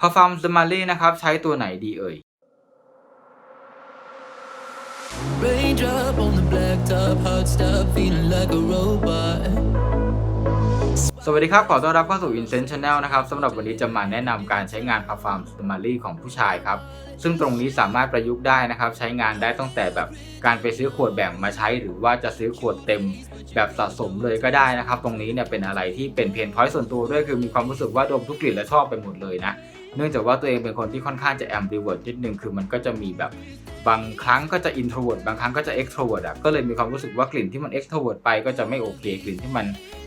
พอฟาร์มสมารีนะครับ ใช้ตัวไหนดีเอ่ย Raindrop on the blacktop, hot stuff, feeling like a robot. สวัสดีครับ ขอต้อนรับเข้าสู่ Incent Channel นะครับสำหรับวันนี้จะมาแนะนำการใช้งาน p a r f u m s m a r y ของผู้ชายครับ ซึ่งตรงนี้สามารถประยุกต์ได้นะครับ ใช้งานได้ตั้งแต่แบบการไปซื้อขวดแบ่งมาใช้ หรือว่าจะซื้อขวดเต็มแบบสะสมเลยก็ได้นะครับ ตรงนี้เนี่ยเป็นอะไรที่เป็นเพนพอยต์ส่วนตัวด้วยคือมีความรู้สึกว่าดมทุกกลิ่นและชอบไปหมดเลยนะ เนื่องจากว่าตัวเองเป็นคนที่ค่อนข้างจะแอมบิเวิร์ดนิดนึงคือมันก็จะมีแบบบางครั้งก็จะอินโทรเวิร์ดบางครั้งก็จะเอ็กโทรเวิร์ดอะก็เลยมีความรู้สึกว่ากลิ่นที่มันเอ็กโทรเวิร์ดไปก็จะไม่โอเค กลิ่นที่มัน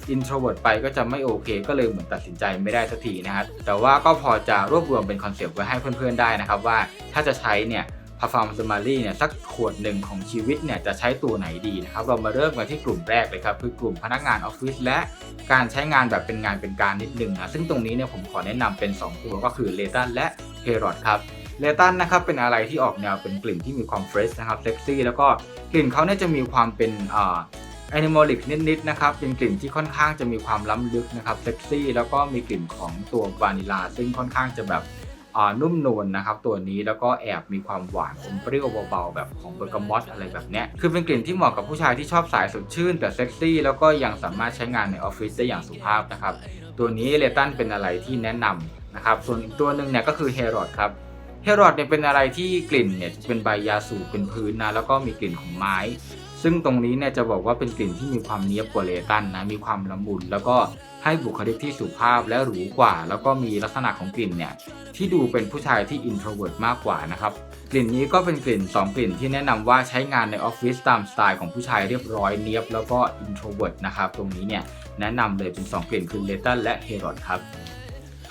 อินโทรเวิร์ดไปก็จะไม่โอเค ก็เลยเหมือนตัดสินใจไม่ได้สักทีนะครับแต่ว่าก็พอจะรวบรวมเป็นคอนเซปต์ไว้ให้เพื่อนๆได้นะครับว่าถ้าจะใช้เนี่ย พาฟาร์มสมารีเนี่ยสักขวดหนึ่งของชีวิตเนี่ยจะใช้ตัวไหนดีนะครับเรามาเริ่มกันที่กลุ่มแรกเลยครับคือกลุ่มพนักงานออฟฟิศและการใช้งานแบบเป็นงานเป็นการนิดนึงนะซึ่งตรงนี้เนี่ยผมขอแนะนำเป็น 2 ตัวก็คือเลตันและเฮรอดครับเลตันนะครับเป็นอะไรที่ออกแนวเป็นกลิ่นที่มีความเฟรชนะครับเซ็กซี่แล้วก็กลิ่นเขาเนี่ยจะมีความเป็นอ่าแอนิมอลิกนิดๆนะครับเป็นกลิ่นที่ค่อนข้างจะมีความล้ำลึกนะครับเซ็กซี่แล้วก็มีกลิ่นของตัววานิลาซึ่งค่อนข้างจะแบบ นุ่มนวลนะครับตัวนี้แล้วก็แอบมีความหวานอมเปรี้ยวเบาๆแบบของเบอร์กามอตอะไรแบบเนี้ยคือเป็นกลิ่นที่เหมาะกับผู้ชายที่ชอบสายสดชื่น แต่เซ็กซี่แล้วก็ยังสามารถใช้งานในออฟฟิศได้อย่างสุภาพนะครับตัวนี้เลตันเป็นอะไรที่แนะนำนะครับส่วนอีกตัวหนึ่งเนี่ยก็คือเฮรอดครับเฮรอดเนี่ยเป็นอะไรที่กลิ่นเนี่ยเป็นใบยาสูบเป็นพื้นนะแล้วก็มีกลิ่นของไม้ ซึ่งตรงนี้เนี่ยจะบอกว่าเป็นกลิ่นที่มีความเนี้ยบกว่าเลตันนะมีความละมุนแล้วก็ให้บุคลิกที่สุภาพและหรูกว่า แล้วก็มีลักษณะของกลิ่นเนี่ยที่ดูเป็นผู้ชายที่อินโทรเวิร์ดมากกว่านะครับกลิ่นนี้ก็เป็นกลิ่น 2 กลิ่นที่แนะนำว่าใช้งานในออฟฟิศตามสไตล์ของผู้ชายเรียบร้อยเนี้ยบแล้วก็อินโทรเวิร์ดนะครับตรงนี้เนี่ยแนะนำเลยเป็น 2 กลิ่นคือเลตันและเฮรอดครับ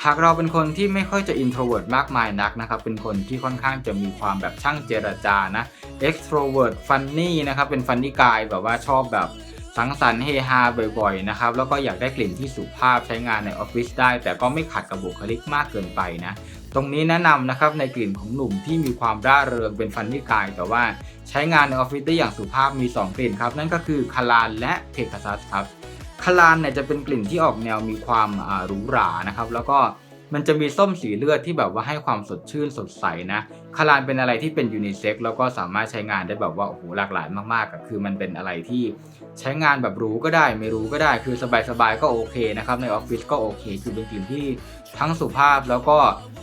หากเราเป็นคนที่ไม่ค่อยจะ introvert มากมายนักนะครับ เป็นคนที่ค่อนข้างจะมีความแบบช่างเจรจานะ extrovert funny นะครับ เป็น funny guy แบบว่าชอบแบบสังสรรค์เฮฮาบ่อยๆนะครับ แล้วก็อยากได้กลิ่นที่สุภาพใช้งานในออฟฟิศได้ แต่ก็ไม่ขัดกับบุคลิกมากเกินไปนะ ตรงนี้แนะนำนะครับในกลิ่นของหนุ่มที่มีความร่าเริงเป็นฟันนี่กาย แต่ว่าใช้งานในออฟฟิศได้อย่างสุภาพมี 2 กลิ่นครับ นั่นก็คือคาลานและเพกาซัสครับ คาลานเนี่ยจะเป็นกลิ่นที่ออกแนวมีความหรูหรานะครับ แล้วก็มันจะมีส้มสีเลือดที่แบบว่าให้ความสดชื่นสดใสนะคาลานเป็นอะไรที่เป็นยูนิเซ็กแล้วก็สามารถใช้งานได้แบบว่าโอ้โหหลากหลายมากๆอะคือมันเป็นอะไรที่ใช้งานแบบรู้ก็ได้ ไม่รู้ก็ได้ คือสบายๆก็โอเคนะครับในออฟฟิศก็โอเค คือเป็นกลิ่นที่ทั้งสุภาพแล้วก็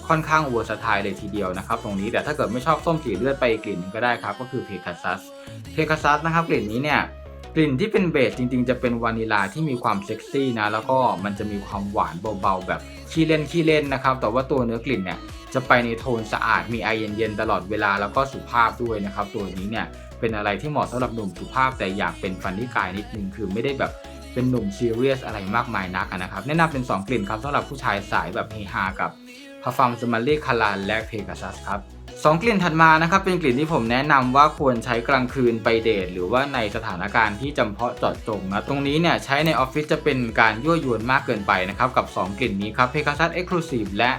ค่อนข้างเวอร์สไตล์เลยทีเดียวนะครับตรงนี้แต่ถ้าเกิดไม่ชอบส้มสีเลือดไปกลิ่นหนึงก็ได้ครับก็คือเพคาซัสเพคาซัสนะครับกลิ่นนี้เนี่ย กลิ่นที่เป็นเบสจริงๆ จะเป็นวานิลาที่มีความเซ็กซี่นะ แล้วก็มันจะมีความหวานเบาๆ แบบขี้เล่นขี้เล่นนะครับ แต่ว่าตัวเนื้อกลิ่นเนี่ยจะไปในโทนสะอาดมีไอเย็นๆตลอดเวลาแล้วก็สุภาพด้วยนะครับ ตัวนี้เนี่ยเป็นอะไรที่เหมาะสำหรับหนุ่มสุภาพแต่อยากเป็นฟันที่กายนิดนึงคือไม่ได้แบบเป็นหนุ่มซีเรียสอะไรมากมายนักนะครับแนะนำเป็น 2 กลิ่นครับสำหรับผู้ชายสายแบบเฮฮากับพาฟาร์มสมารีคาลานและเพกาซัสครับ สองกลิ่นถัดมานะครับเป็นกลิ่นที่ผมแนะนำว่าควรใช้กลางคืนไปเดทหรือว่าในสถานการณ์ที่จำเพาะเจาะจงนะตรงนี้เนี่ยใช้ในออฟฟิศจะเป็นการยั่วยวนมากเกินไปนะครับกับ 2 กลิ่นนี้ครับ Pegasus Exclusive และ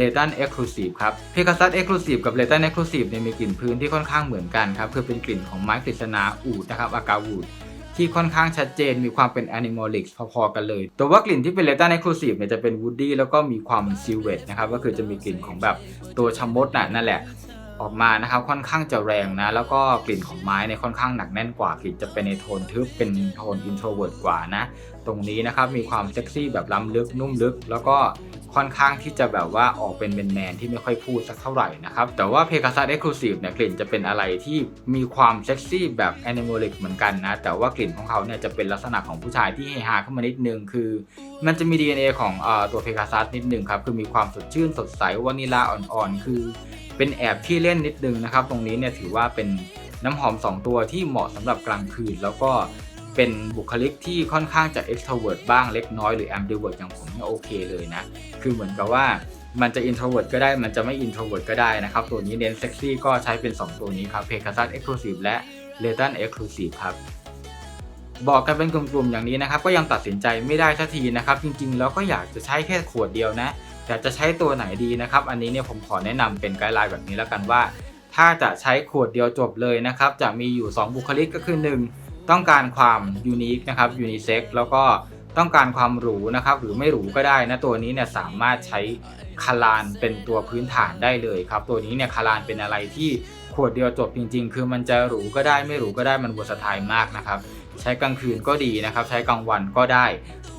l e t a n Exclusive ครับ Pegasus Exclusive กับ l e t a n Exclusive เนี่ยมีกลิ่นพื้นที่ค่อนข้างเหมือนกันครับคือเป็นกลิ่นของไม้กฤษณาอูดนะครับอากาวูด ที่ค่อนข้างชัดเจนมีความเป็น Animalix พอๆกันเลย แต่ว่ากลิ่นที่เป็น l e t a n Exclusive เนี่ยจะเป็น Woody แล้วก็มีความ Silvet นะครับก็คือจะมีกลิ่นของแบบตัวชมดน่ะนั่นแหละออกมานะครับค่อนข้างจะแรงนะ แล้วก็กลิ่นของไม้เนี่ยค่อนข้างหนักแน่นกว่ากลิ่นจะเป็นในโทนทึบเป็นโทนอินโทรเวิร์ดกว่านะตรงนี้นะครับ มีความเซ็กซี่แบบล้ำลึกนุ่มลึก แล้วก็ค่อนข้างที่จะแบบว่าออกเป็นแมนๆที่ไม่ค่อยพูดสักเท่าไหร่นะครับ แต่ว่าเพกาซัสเอ็กซ์คลูซีฟเนี่ยกลิ่นจะเป็นอะไรที่มีความเซ็กซี่แบบแอนิมอลิกเหมือนกันนะ แต่ว่ากลิ่นของเขาเนี่ยจะเป็นลักษณะของผู้ชายที่เฮฮาขึ้นมานิดนึง คือ มันจะมี DNA ของเออตัวเพกาซัสนิดนึงครับ คือมีความสดชื่นสดใสวานิลาอ่อนๆ คือ เป็นแอบที่เล่นนิดนึงนะครับ ตรงนี้เนี่ยถือว่าเป็นน้ำหอม 2 ตัวที่เหมาะสำหรับกลางคืนแล้วก็ เป็นบุคลิกที่ค่อนข้างจะ extrovert บ้างเล็กน้อยหรือ ambivert อย่างผมเนี่ยโอเคเลยนะ คือเหมือนกับว่ามันจะ introvert ก็ได้ มันจะไม่ introvert ก็ได้นะครับ ตัวนี้เน้นเซ็กซี่ก็ใช้เป็น 2 ตัวนี้ครับ Pegasus Exclusive และ l e t a n Exclusive ครับ บอกกันเป็นกลุ่มๆอย่างนี้นะครับ ก็ยังตัดสินใจไม่ได้สักทีนะครับ จริงๆ แล้วก็อยากจะใช้แค่ขวดเดียวนะ แต่จะใช้ตัวไหนดีนะครับ อันนี้เนี่ยผมขอแนะนำเป็นไกด์ไลน์แบบนี้แล้วกันว่า ถ้าจะใช้ขวดเดียวจบเลยนะครับ จะมีอยู่ 2 บุคลิกก็คือ 1 ต้องการความยูนิคนะครับยูนิเซ็กแล้วก็ต้องการความหรูนะครับ หรือไม่หรูก็ได้นะตัวนี้เนี่ยสามารถใช้คาลานเป็นตัวพื้นฐานได้เลยครับ ตัวนี้เนี่ยคาลานเป็นอะไรที่ขวดเดียวจบจริง ๆ คือมันจะหรูก็ได้ไม่หรูก็ได้มันบัวสไตล์มากนะครับ ใช้กลางคืนก็ดีนะครับ ใช้กลางวันก็ได้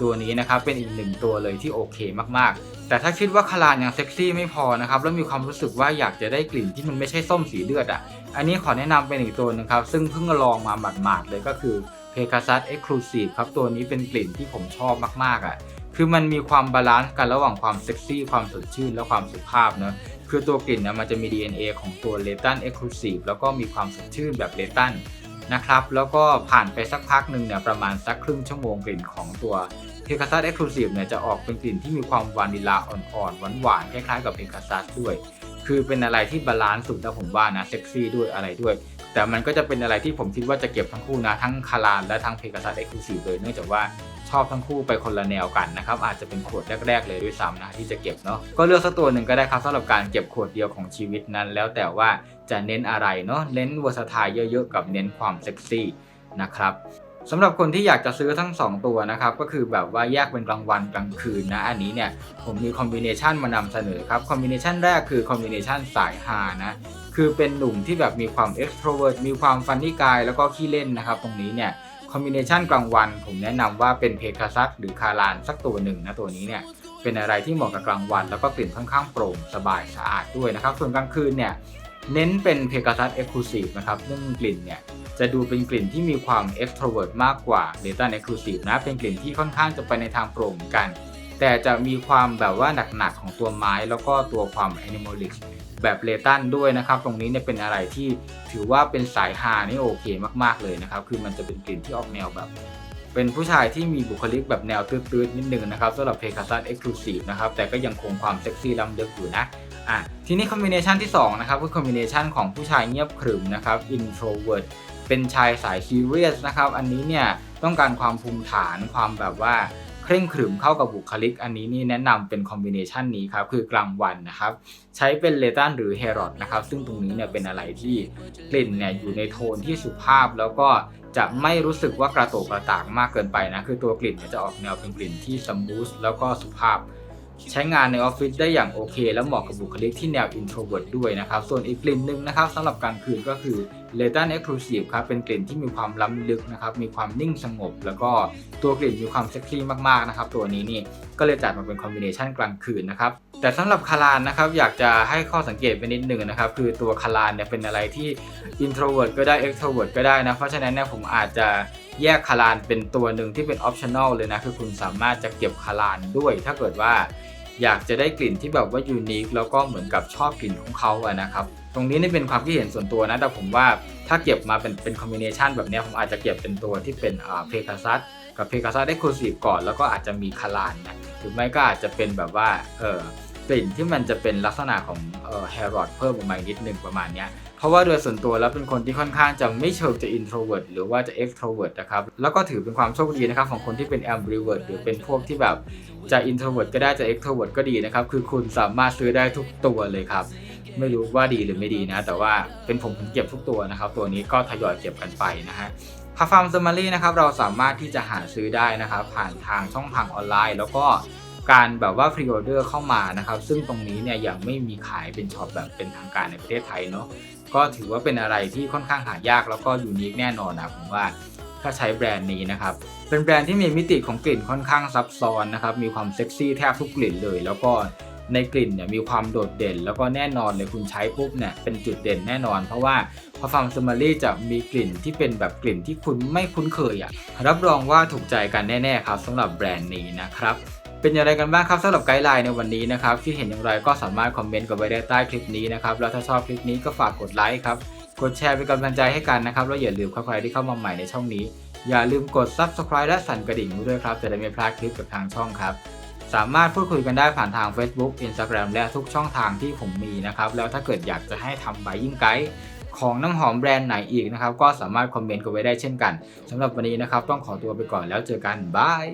ตัวนี้นะครับเป็นอีกหนึ่งตัวเลยที่โอเคมากๆ แต่ถ้าคิดว่าคาลานยังเซ็กซี่ไม่พอนะครับแล้วมีความรู้สึกว่าอยากจะได้กลิ่นที่มันไม่ใช่ส้มสีเลือดอะอันนี้ขอแนะนำเป็นอีกตัวนึงครับ ซึ่งเพิ่งลองมาหมาดๆเลยก็คือ Pegasus Exclusive ครับตัวนี้เป็นกลิ่นที่ผมชอบมากๆอะคือมันมีความบาลานซ์กันระหว่างความเซ็กซี่ความสดชื่นและความสุภาพเนอะคือตัวกลิ่นนะมันจะมี DNA ของตัว l e t a n Exclusive แล้วก็มีความสดชื่นแบบ l e t a n นะครับแล้วก็ผ่านไปสักพักหนึ่งเนี่ยประมาณสักครึ่งชั่วโมงกลิ่นของตัว Pegasus Exclusive เนี่ยจะออกเป็นกลิ่นที่มีความวานิลาอ่อนๆหวานๆคล้ายๆกับ Pegasus ด้วย คือเป็นอะไรที่บาลานซ์สุดแล้วผมว่านะเซ็กซี่ด้วยอะไรด้วย แต่มันก็จะเป็นอะไรที่ผมคิดว่าจะเก็บทั้งคู่นะทั้งคารานและทั้งเพก a ซัสเอ็กซ์คลูซีฟเลยเนื่องจากว่าชอบทั้งคู่ไปคนละแนวกันนะครับอาจจะเป็นขวดแรก ๆ เลยด้วยซ้ำนะที่จะเก็บเนาะก็เลือกสักตัวหนึ่งก็ได้ครับสำหรับการเก็บขวดเดียวของชีวิตนั้น แล้วแต่ว่าจะเน้นอะไรเนาะเน้นวอร์สไทล์เยอะๆกับเน้นความเซ็กซี่นะครับ สำหรับคนที่อยากจะซื้อทั้ง 2 ตัวนะครับก็คือแบบว่าแยกเป็นกลางวันกลางคืนนะอันนี้เนี่ยผมมีคอมบิเนชันมานำเสนอครับคอมบิเนชันแรกคือคอมบิเนชันสายฮานะคือเป็นหนุ่มที่แบบมีความ extrovert มีความฟันนี่กาย แล้วก็ขี้เล่นนะครับ ตรงนี้เนี่ยคอมบิเนชันกลางวัน ผมแนะนำว่าเป็นเพคาซัสหรือคารานสักตัวหนึ่งนะตัวนี้เนี่ยเป็นอะไรที่เหมาะกับกลางวัน แล้วก็กลิ่นค่อนข้างโปร่งสบายสะอาดด้วยนะครับ ส่วนกลางคืนเนี่ยเน้นเป็นเพกาซัสเอ็กซ์คลูซีฟนะครับซึ่งกลิ่นเนี่ย จะดูเป็นกลิ่นที่มีความ extrovert มากกว่าเลตันเอ็กซ์คลูซีฟนะ เป็นกลิ่นที่ค่อนข้างจะไปในทางโปร่งกัน แต่จะมีความแบบว่าหนักๆของตัวไม้ แล้วก็ตัวความ animalic แบบเลตันด้วยนะครับ ตรงนี้เนี่ยเป็นอะไรที่ถือว่าเป็นสายฮานี่โอเคมากๆเลยนะครับ คือมันจะเป็นกลิ่นที่ออกแนวแบบ เป็นผู้ชายที่มีบุคลิกแบบแนวตืดๆนิดนึงนะครับสำหรับเพคาซัสเอ็กซ์คลูซีฟนะครับ แต่ก็ยังคงความเซ็กซี่ล้ำลึกอยู่นะอะทีนี้คอมบิเนชันที่2นะครับคือคอมบิเนชันของผู้ชายเงียบขรึมนะครับ introvert เเป็นชายสายซีเรียสนะครับ อันนี้เนี่ยต้องการความภูมิฐานความแบบว่าเคร่งขรึมเข้ากับบุคลิก อันนี้นี่แนะนำเป็นคอมบิเนชันนี้ครับ คือกลางวันนะครับ ใช้เป็นเลตันหรือเฮรอดนะครับ ซึ่งตรงนี้เนี่ยเป็นอะไรที่กลิ่นเนี่ยอยู่ในโทนที่สุภาพแล้วก็จะไม่รู้สึกว่ากระโตกกระตากมากเกินไปนะคือตัวกลิ่นเนี่ยจะออกแนวเป็นกลิ่นที่สมูทแล้วก็สุภาพ ใช้งานในออฟฟิศได้อย่างโอเค และเหมาะกับบุคลิกที่แนว introvert ด้วยนะครับ ส่วนอีกกลิ่นหนึ่งนะครับสำหรับกลางคืนก็คือ l e t a n Exclusive ครับเป็นกลิ่นที่มีความล้ำลึกนะครับมีความนิ่งสงบ แล้วก็ตัวกลิ่นมีความเซ็กซี่มากๆนะครับตัวนี้นี่ก็เลยจัดมาเป็นคอมบิเนชันกลางคืนนะครับแต่สำหรับคารานนะครับอยากจะให้ข้อสังเกตไปนิดหนึ่งนะครับคือตัวคารานเนี่ยเป็นอะไรที่ introvert ก็ได้ extrovert ก็ได้นะเพราะฉะนั้นเนี่ยผมอาจจะแยกคารานเป็นตัวหนึ่งที่เป็น optional เลยนะคือคุณสามารถจะเก็บคารานด้วย ถ้าเกิดว่าอยากจะได้กลิ่นที่แบบว่ายูนิคแล้วก็เหมือนกับชอบกลิ่นของเขาอะนะครับ ตรงนี้นี่เป็นความคิดเห็นส่วนตัวนะ แต่ผมว่าถ้าเก็บมาเป็นเป็นคอมบิเนชันแบบนี้ผมอาจจะเก็บเป็นตัวที่เป็นอ่าเพกาซัสกับเพกาซัสเอ็กซ์คลูซีฟก่อน แล้วก็อาจจะมีคาลานนะหรือไม่ก็อาจจะเป็นแบบว่าเออกลิ่นที่มันจะเป็นลักษณะของเอ่อแฮร์รอดเพิ่มออกมานิดนึงประมาณเนี้ยเพราะว่าโดยส่วนตัวแล้วเป็นคนที่ค่อนข้างจะไม่เชิงจะ introvert หรือว่าจะ extrovert นะครับ แล้วก็ถือเป็นความโชคดีนะครับของคนที่เป็น ambivert หรือเป็นพวกที่แบบจะ introvert ก็ได้จะ extrovert ก็ดีนะครับ คือคุณสามารถซื้อได้ทุกตัวเลยครับ ไม่รู้ว่าดีหรือไม่ดีนะ แต่ว่าเป็นผมผมเก็บทุกตัวนะครับ ตัวนี้ก็ทยอยเก็บกันไปนะฮะพาฟาร์มซัมมารีนะครับเราสามารถที่จะหาซื้อได้นะครับผ่านทางช่องทางออนไลน์ แล้วก็การแบบว่าพรีออเดอร์เข้ามานะครับ ซึ่งตรงนี้เนี่ยยังไม่มีขายเป็นช็อปแบบเป็นทางการในประเทศไทยเนาะก็ถือว่าเป็นอะไรที่ค่อนข้างหายากแล้วก็ยูนิคแน่นอนนะผมว่าถ้าใช้แบรนด์นี้นะครับ เป็นแบรนด์ที่มีมิติของกลิ่นค่อนข้างซับซ้อนนะครับ มีความเซ็กซี่แทบทุกกลิ่นเลย แล้วก็ ในกลิ่นเนี่ยมีความโดดเด่น แล้วก็แน่นอนเลยคุณใช้ปุ๊บเนี่ยเป็นจุดเด่นแน่นอน เพราะว่าพอฟาร์มซัมารีจะมีกลิ่นที่เป็นแบบกลิ่นที่คุณไม่คุ้นเคยอะรับรองว่าถูกใจกันแน่ๆครับสำหรับแบรนด์นี้นะครับเป็นอย่างไรกันบ้างครับสำหรับไกด์ไลน์ในวันนี้นะครับที่เห็นอย่างไรก็สามารถคอมเมนต์กันไว้ได้ใต้คลิปนี้นะครับแล้วถ้าชอบคลิปนี้ก็ฝากกดไลค์ครับกดแชร์เป็นกำลังใจให้กันนะครับแล้วอย่าลืมใครที่เข้ามาใหม่ในช่องนี้ อย่าลืมกด subscribe และสั่นกระดิ่งด้วยครับจะได้ไม่พลาดคลิปกับทางช่องครับ สามารถพูดคุยกันได้ผ่านทาง Facebook Instagram และทุกช่องทางที่ผมมีนะครับ แล้วถ้าเกิดอยากจะให้ทำ buying guide ของน้ำหอมแบรนด์ไหนอีกนะครับ ก็สามารถคอมเมนต์กันไว้ได้เช่นกันสำหรับวันนี้นะครับ ต้องขอตัวไปก่อนแล้วเจอกันบาย